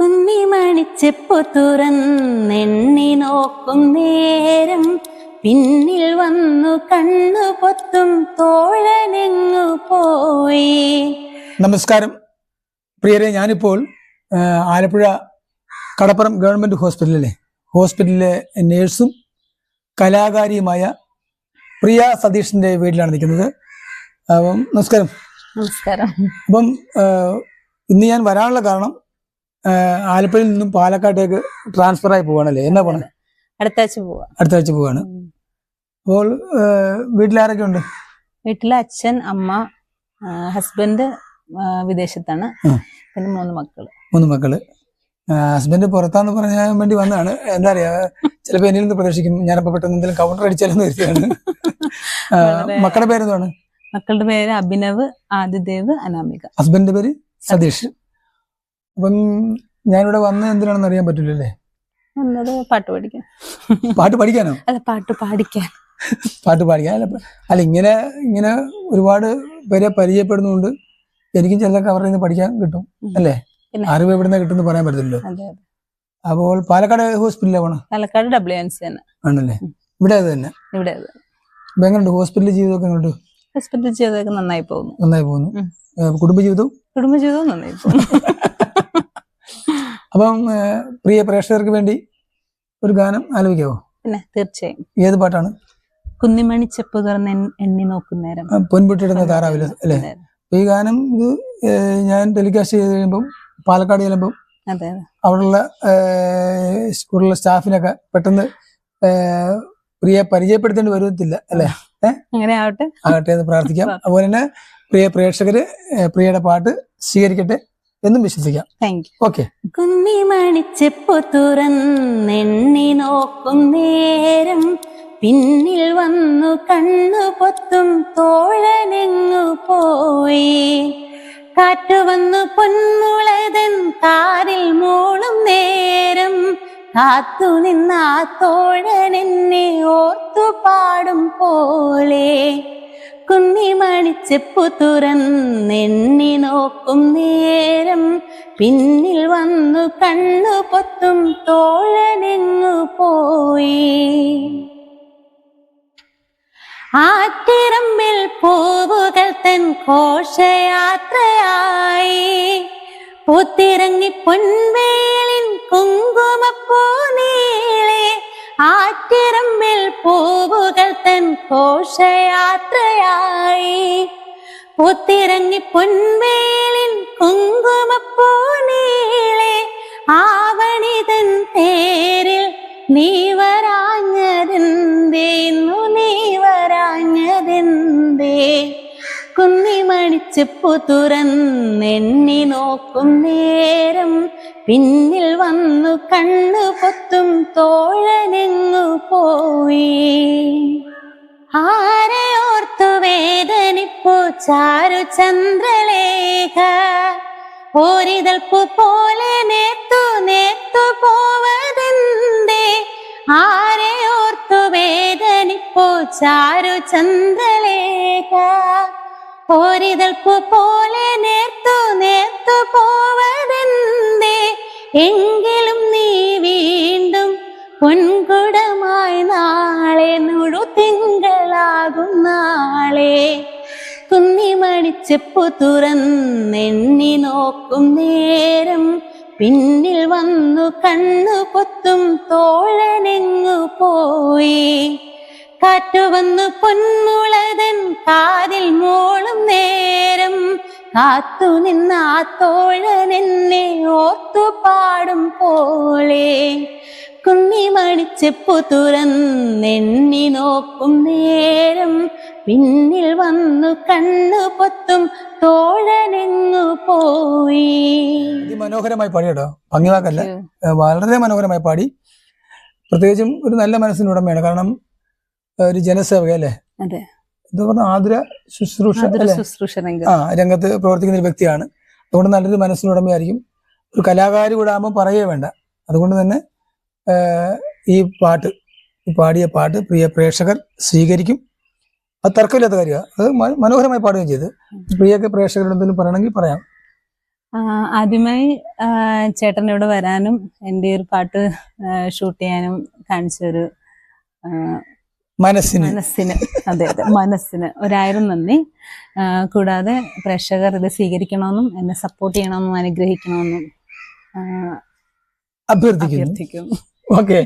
കുന്നിമണിച്ചെപ്പു തുറന്നെണ്ണി നോക്കും നേരം. പിന്നിൽ വന്നു കണ്ണു പൊത്തും തോഴനെങ്ങു പോയി. നമസ്കാരം. പ്രിയരെ ഞാനിപ്പോൾ ആലപ്പുഴ കടപ്പുറം ഗവൺമെന്റ് ഹോസ്പിറ്റലിലെ ഹോസ്പിറ്റലിലെ നേഴ്സും കലാകാരിയുമായ പ്രിയ സതീഷിന്റെ വീട്ടിലാണ് നിൽക്കുന്നത്. അപ്പം നമസ്കാരം. നമസ്കാരം. അപ്പം ഇന്ന് ഞാൻ വരാനുള്ള കാരണം ആലപ്പുഴയിൽ നിന്നും പാലക്കാട്ടേക്ക് ട്രാൻസ്ഫർ ആയി പോവാണല്ലേ? എന്നാ പോണേ? അടുത്താഴ്ച പോവാ. അടുത്താഴ്ച പോവാണ്. അപ്പോൾ വീട്ടിലാരൊക്കെ ഉണ്ട് വീട്ടിലെ അച്ഛൻ അമ്മ ഹസ്ബൻഡ് വിദേശത്താണ്. പിന്നെ മൂന്ന് മക്കൾ. മൂന്ന് മക്കൾ. ഹസ്ബൻഡ് പുറത്താന്ന് പറയാൻ വേണ്ടി വന്നതാണ് എന്താ പറയാ ചിലപ്പോ എന്നിൽ നിന്ന് പ്രതീക്ഷിക്കും. ഞാനപ്പോ പെട്ടെന്ന് എന്തെങ്കിലും കൗണ്ടർ അടിച്ചാലെന്ന് വരുത്തിയാണ് മക്കളുടെ പേര് മക്കളുടെ പേരെന്താണ് മക്കളുടെ പേര് അഭിനവ് ആദിദേവ് അനാമിക. ഹസ്ബൻഡിന്റെ പേര് സതീഷ്. അപ്പം ഞാനിവിടെ വന്ന എന്തിനാണെന്ന് അറിയാൻ പറ്റില്ലല്ലേ? പാട്ട് പഠിക്കാൻ. പാട്ട് പഠിക്കാനോ? അല്ല പാട്ട് പാടിക്കാൻ. പാട്ട് പാടിക്കാൻ? അല്ല അല്ല ഇങ്ങനെ ഇങ്ങനെ ഒരുപാട് പേരെ പരിചയപ്പെടുന്നുണ്ട്. എനിക്കും ചിലതൊക്കെ അവരുടെ നിന്ന് പഠിക്കാൻ കിട്ടും അല്ലേ? അറിവ് അറിവ് നിന്ന് കിട്ടുമെന്ന് പറയാൻ അതെ അപ്പോൾ പാലക്കാട് ഹോസ്പിറ്റലിലാണ് പോണോ? പാലക്കാട് ഡബ്ല്യു എൻ സി തന്നെ. ആണല്ലേ? ഇവിടെ അത് തന്നെ? ഇവിടെ എങ്ങനെയുണ്ട്? ഹോസ്പിറ്റൽ ജീവിതമൊക്കെ എങ്ങോട്ട് ഹോസ്പിറ്റൽ ജീവിതമൊക്കെ നന്നായി പോകുന്നു. നന്നായി പോകുന്നു. കുടുംബജീവിതവും? കുടുംബജീവിതവും നന്നായി പോകുന്നു. അപ്പം പ്രിയ പ്രേക്ഷകർക്ക് വേണ്ടി ഒരു ഗാനം ആലോചിക്കാവോ പിന്നെ തീർച്ചയായും. ഏത് പാട്ടാണ്? കുന്നിമണി ചെപ്പ് തുറന്ന് എണ്ണി നോക്കുന്നേരം പൊൻപുട്ടിടുന്ന താറാവിൽ അല്ലേ? ഈ ഗാനം ഇത് ഞാൻ ടെലികാസ്റ്റ് ചെയ്ത് കഴിയുമ്പം പാലക്കാട് ചെല്ലുമ്പം അവിടെയുള്ള സ്കൂളിലെ സ്റ്റാഫിനൊക്കെ പെട്ടെന്ന് പ്രിയ പരിചയപ്പെടുത്തേണ്ടി വരത്തില്ല അല്ലെ? അങ്ങനെ ആവട്ടെ. ആകട്ടെ എന്ന് പ്രാർത്ഥിക്കാം. അതുപോലെ തന്നെ പ്രിയ പ്രേക്ഷകര് പ്രിയയുടെ പാട്ട് സ്വീകരിക്കട്ടെ. എന്നും വിശ്വസിക്കാം. ഓക്കെ കുന്നിമണിച്ചെപ്പു തുറന്നെണ്ണി നോക്കും നേരം. പിന്നിൽ വന്നു കണ്ണു പൊത്തും തോഴനെങ്ങു പോയി. കാറ്റു വന്നു പൊന്മുളതൻ കാറിൽ മൂളും നേരം. കാത്തു നിന്ന തോഴനെന്നെ ഓർത്തു പാടും പോലെ. കുന്നിമണിച്ചെപ്പു തുറന്നെണ്ണി നോക്കും നേരം. പിന്നിൽ വന്നു കണ്ണു പൊത്തും തോഴനെങ്ങു പോയി. ആറ്റിറമ്പിൽ പൂവുകൾ തൻ ഘോഷയാത്രയായി. പൂത്തിറങ്ങി പൊൻവേലിൻ കുങ്കുമപ്പൂ നീളെ ആറ്റിറമ്പിൽ പൂവുകൾ തൻ ഘോഷയാത്രയായി. പൂത്തിറങ്ങി പൊൻവേലിൻ കുങ്കുമപ്പൂ നീളെ ആവണിതൻ തേരിൽ നീ വരാഞ്ഞതെന്തേ ഇന്നു നീ വരാഞ്ഞതെന്തേ കുന്നിമണിച്ചപ്പു തുറന്നെണ്ണി നോക്കും നേരം. പിന്നിൽ വന്നു കണ്ണു പൊത്തും തോഴനെങ്ങു ചന്ദ്രലേഖ. ഓരിതൽപ്പു പോലെ നേത്തു നേത്തു പോവതെന്തേ? ഓർത്തു വേദനിപ്പോ ചാരു ചന്ദ്രലേഖ? ഓരിതൽപ്പു പോലെ നേർത്തു നേർത്തു പോവതെന്തേ? എങ്കിലും നീ വീണ്ടും പൊൻകുടമായി നാളെ നുഴു തിങ്കളാകും നാളെ. കുന്നിമണിച്ചെപ്പു തുറന്നെണ്ണി നോക്കും നേരം. പിന്നിൽ വന്നു കണ്ണു പൊത്തും തോഴനെങ്ങു പോയി. കാറ്റു വന്നു പൊന്മുളതൻ കാതിൽ മൂളും നേരം. കാത്തു നിന്ന ആ തോഴൻ എന്നെ ഓർത്തു പാടും പോലെ. കുന്നിമണിച്ചെപ്പു തുറന്നെണ്ണി നോക്കും നേരം. പിന്നിൽ വന്നു കണ്ണു പൊത്തും തോഴനെങ്ങു പോയി. മനോഹരമായി പാടി കേട്ടോ ഭംഗിവാക്കല്ല വളരെ മനോഹരമായി പാടി. പ്രത്യേകിച്ചും ഒരു നല്ല മനസ്സിന് ഉടമയാണ്. കാരണം ഒരു ജനസേവക അല്ലേ? അതെ. എന്താ പറഞ്ഞ ആതുര ശുശ്രൂഷ ആ രംഗത്ത് പ്രവർത്തിക്കുന്ന ഒരു വ്യക്തിയാണ്. അതുകൊണ്ട് നല്ലൊരു മനസ്സിനുടമയായിരിക്കും ഒരു കലാകാരി കൂടെ ആകുമ്പോൾ പറയേ വേണ്ട. അതുകൊണ്ട് തന്നെ ഈ പാട്ട് ഈ പാടിയ പാട്ട് പ്രിയ പ്രേക്ഷകർ സ്വീകരിക്കും. അത് തർക്കമില്ലാത്ത കാര്യമാണ് അത് മനോഹരമായി പാടുകയും ചെയ്ത്. പ്രിയൊക്കെ പ്രേക്ഷകരോട് എന്തെങ്കിലും പറയണമെങ്കിൽ പറയാം. ആദ്യമായി ചേട്ടനോട് വരാനും എന്റെ ഒരു പാട്ട് ഷൂട്ട് ചെയ്യാനും കാണിച്ചൊരു മനസ്സിന്. മനസ്സിന്. അതെ അതെ മനസ്സിന്. ഒരായിരം നന്ദി. കൂടാതെ പ്രേക്ഷകർ ഇത് സ്വീകരിക്കണമെന്നും എന്നെ സപ്പോർട്ട് ചെയ്യണമെന്നും അനുഗ്രഹിക്കണമെന്നും അഭ്യർത്ഥിക്കുന്നു. ഓക്കെ